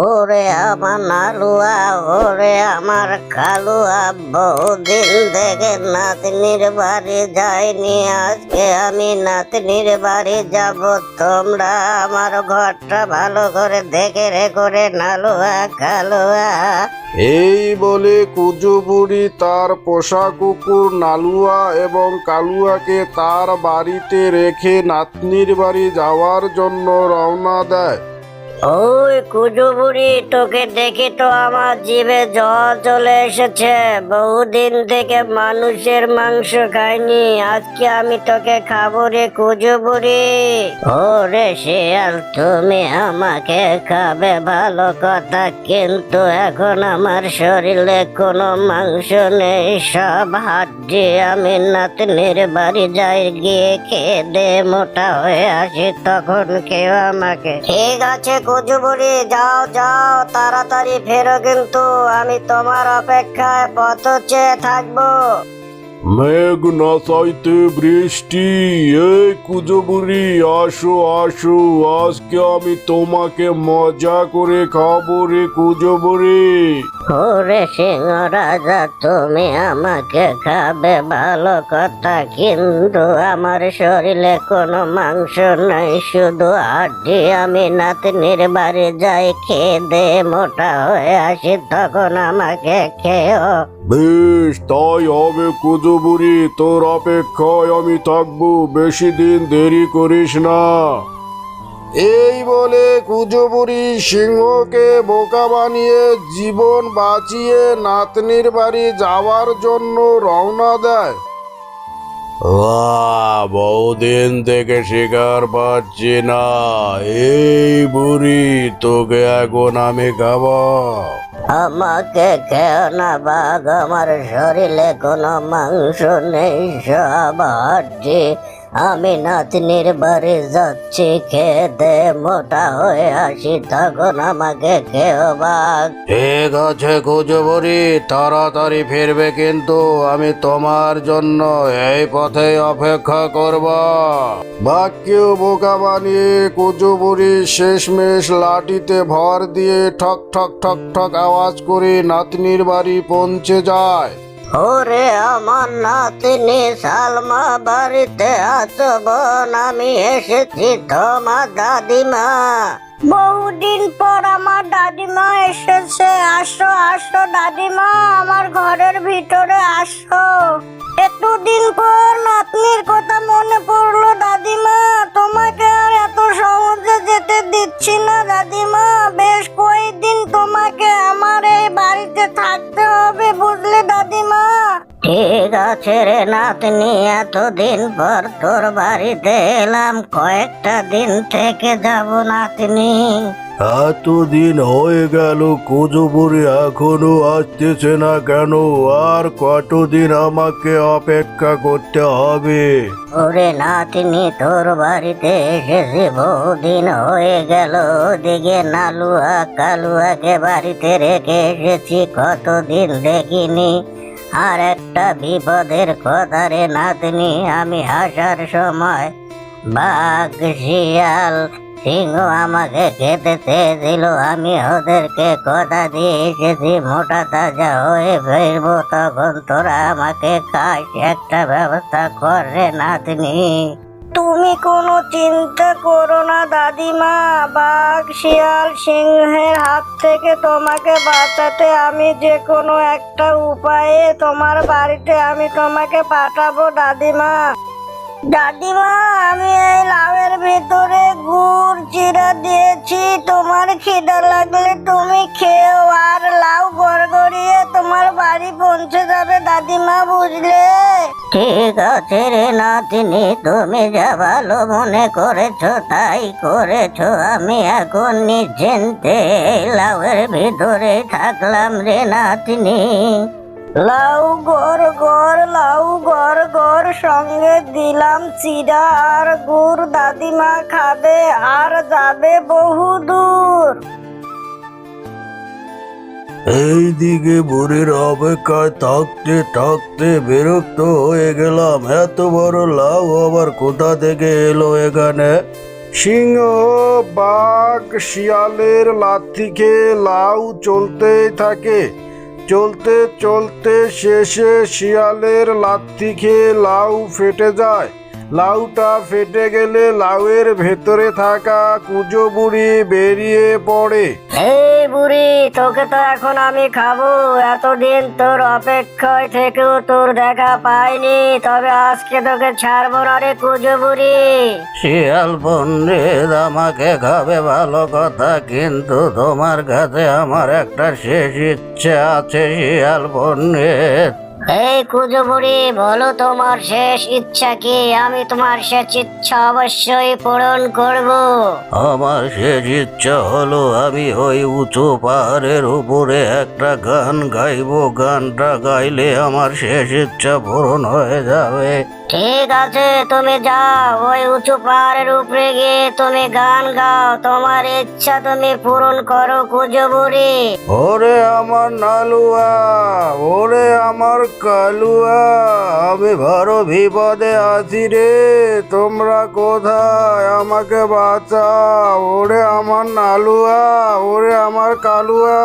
ওরে আমার নালুয়া, ওরে আমার কালুয়া, বহুদিন থেকে নাতনির বাড়ি যাইনি। আজকে আমি নাতনির বাড়ি যাব। তোমরা আমার ঘরটা ভালো করে দেখে রে নালুয়া, কালুয়া। এই বলে কুজুবুড়ি তার পোষা কুকুর নালুয়া এবং কালুয়াকে তার বাড়িতে রেখে নাতনির বাড়ি যাওয়ার জন্য রওনা দেয়। ওই কুজু বুড়ি তোকে দেখে তো আমার জিভে জল চলে এসেছে। বহুদিন থেকে মানুষের মাংস খাইনি, আজকে আমি তোকে খাব রে কুজু বুড়ি ওরে শিয়াল, তুমি আমাকে খাবে, ভালো কথা, কিন্তু এখন আমার শরীরে কোনো মাংস নেই। সব হাড্ডি আমি নাতনির বাড়ি যাই, গিয়ে খেয়ে দে, মোটা হয়ে আসি, তখন কেউ আমাকে। ঠিক আছে কুজুবুড়ি যাও যাও, তাড়াতাড়ি ফেরো কিন্তু, আমি তোমার অপেক্ষায় পথ চেয়ে থাকব। মেঘ না চাইতে বৃষ্টি এই কুজবুরি আসো আসো, আজকে আমি তোমাকে মজা করে খাব রে কুজো বুড়ি ওরে সিংহ রাজা, তুমি আমাকে খাবে ভালো কথা। কিন্তু আমার শরীরে কোনো মাংস নাই, শুধু হাড্ডি আমি নাতনির বাড়ি যাই খেয়ে দে মোটা হয়ে আসি, তখন আমাকে খেয়েও বেশ, তাই হবে কুজো বুড়ি তোর অপেক্ষায় আমি থাকব। বেশি দিন দেরি করিস না। এই বলে কুজবুরি সিংহকে বোকা বানিয়ে জীবন বাঁচিয়ে নাতনির বাড়ি যাওয়ার জন্য রওনা দেয়। বহুদিন থেকে শিকার পাচ্ছি না। এই বুড়ি তোকে এখন আমি খাব। আমাকে খেও না বাঘ? আমার শরীরে কোনো মাংস নেই সব হাড্ডি আমি নাতনির বাড়ি যাচ্ছি খেতে মোটা হয়ে আসি, তখন আমাকে খেও বাঘ। ঠিক আছে কুজবরি তাড়াতাড়ি ফিরবে কিন্তু আমি তোমার জন্য এই পথে অপেক্ষা করব। বাক্যেও বোকা বানিয়ে কুজবরি শেষমেশ লাঠিতে ভর দিয়ে ঠক ঠক ঠক ঠক আওয়াজ করে নাতনির বাড়ি পৌঁছে যায়। ওরে আমার নাতনি সালমা বাড়িতে আসব আমি এসেছি তোমার দাদিমা। বহুদিন পর আমার দাদিমা এসেছে, আসো আসো দাদিমা, আমার ঘরের ভিতরে আসো। একটু দিন পর নাতনির কথা রে নাতনি এতদিন পর তোর বাড়িতে এলাম। কয়েকটা দিন থেকে যাব নাতনি। এতদিন হয়ে গেল কুজবরি এখনও আসতেছে না কেন? আর কতদিন আমাকে অপেক্ষা করতে হবে? ওরে নাতনি তোর বাড়িতে এসেছি বহুদিন হয়ে গেল ওদিকে নালুয়া কালুয়াকে বাড়িতে রেখে এসেছি কতদিন দেখিনি। আর একটা বিপদের কথা রে নাতনি, আমি আসার সময় বাঘ, শিয়াল, সিংহ আমাকে খেতে চেয়েছিল আমি ওদেরকে কথা দিয়ে এসেছি, মোটা তাজা হয়ে ফিরবো। তখন তোরা আমাকে খাস, একটা ব্যবস্থা করে নাতনি। তুমি কোনো চিন্তা করো না, দাদিমা। বাঘ, শিয়াল, সিংহের হাত থেকে তোমাকে বাঁচাতে আমি যে কোনো একটা উপায়ে তোমার বাড়িতে আমি তোমাকে পাঠাবো, দাদিমা। দাদিমা, আমি এই লাউয়ের ভিতরে গুড় চিরা দিয়েছি। তোমার খিদা লাগলে তুমি খেও আর লাউ গড়গড়িয়ে তোমার বাড়ি পৌঁছে যাবে, দাদিমা, বুঝলে? ঠিক আছে রে নাতিনি তুমি যা ভালো মনে করেছ, তাই করেছ। আমি এখন নিশ্চিন্তে লাউয়ের ভিতরে থাকলাম রে নাতিনি। লাউ গড় গড় লাউ গড় গড় সঙ্গে দিলাম চিরা আর গুড়। দাদিমা খাবে আর যাবে বহু এই দিকে বুড়ির অপেক্ষায় থাকতে থাকতে বিরক্ত হয়ে গেলাম। এত বড় লাউ আবার কোথা থেকে এলো এখানে? সিংহ, বাঘ, শিয়ালের লাথি খেয়ে লাউ চলতেই থাকে। চলতে চলতে শেষে শিয়ালের লাথি খেয়ে লাউ ফেটে যায়। লাউটা ফেটে গেলে লাউয়ের ভেতরে থাকা কুজো বুড়ি বেরিয়ে পড়ে। বুড়ি, তোকে তো এখন আমি খাব। এতদিন তোর অপেক্ষায় থেকেও তোর দেখা পাইনি। তবে আজকে তোকে ছাড়বো না রে কুজো বুড়ি। শিয়াল পণ্ডিত আমাকে খাবে, ভালো কথা। কিন্তু তোমার কাছে আমার একটা শেষ ইচ্ছে আছে, শিয়াল পণ্ডিত এই কুজবুড়ি বলো তোমার শেষ ইচ্ছা কি? আমি তোমার শেষ ইচ্ছা অবশ্যই পূরণ করব। আমার শেষ ইচ্ছা হলো আমি ওই উঁচু পাহাড়ের উপরে একটা গান গাইবো। গানটা গাইলে আমার শেষ ইচ্ছা পূরণ হয়ে যাবে। ঠিক আছে, তুমি যাও। ওই উঁচু পাহাড়ের উপরে গিয়ে তুমি গান গাও। তোমার ইচ্ছা তুমি পূরণ করো কুজো বুড়ি ওরে আমার নালুয়া, ওরে আমার কালুয়া, আমি বড় বিপদে আছি রে। তোমরা কোথায়? আমাকে বাঁচাও। ওরে আমার নালুয়া, ওরে আমার কালুয়া।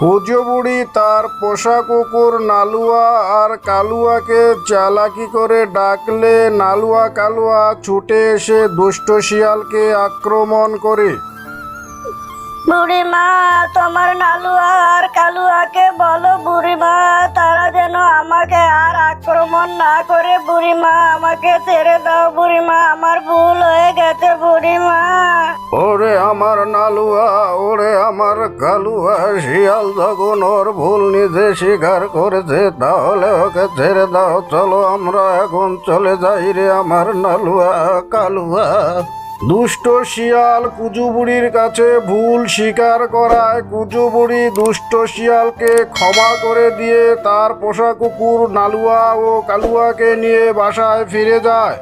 কুজো বুড়ি তার পোষা কুকুর নালুয়া আর কালুয়াকে চালাকি করে ডাকলে নালুয়া কালুয়া ছুটে এসে দুষ্ট শিয়ালকে আক্রমণ করে। বুড়িমা, তোমার নালুয়া আর কালুয়াকে বলো করে বুড়িমা, আমাকে ছেড়ে দাও বুড়িমা, আমার ভুল হয়ে গেছে বুড়িমা। ওরে আমার নালুয়া, ওরে আমার কালুয়া শিয়াল যখন ওর ভুল নিজে স্বীকার করেছে, তাহলে ওকে ছেড়ে দাও, চলো আমরা এখন চলে যাই রে আমার নালুয়া, কালুয়া। দুষ্ট শিয়াল কুজুবুড়ির কাছে ভুল স্বীকার করায় কুজুবুড়ি দুষ্ট শিয়ালকে ক্ষমা করে দিয়ে তার পোষা কুকুর নালুয়া ও কালুয়াকে নিয়ে বাসায় ফিরে যায়।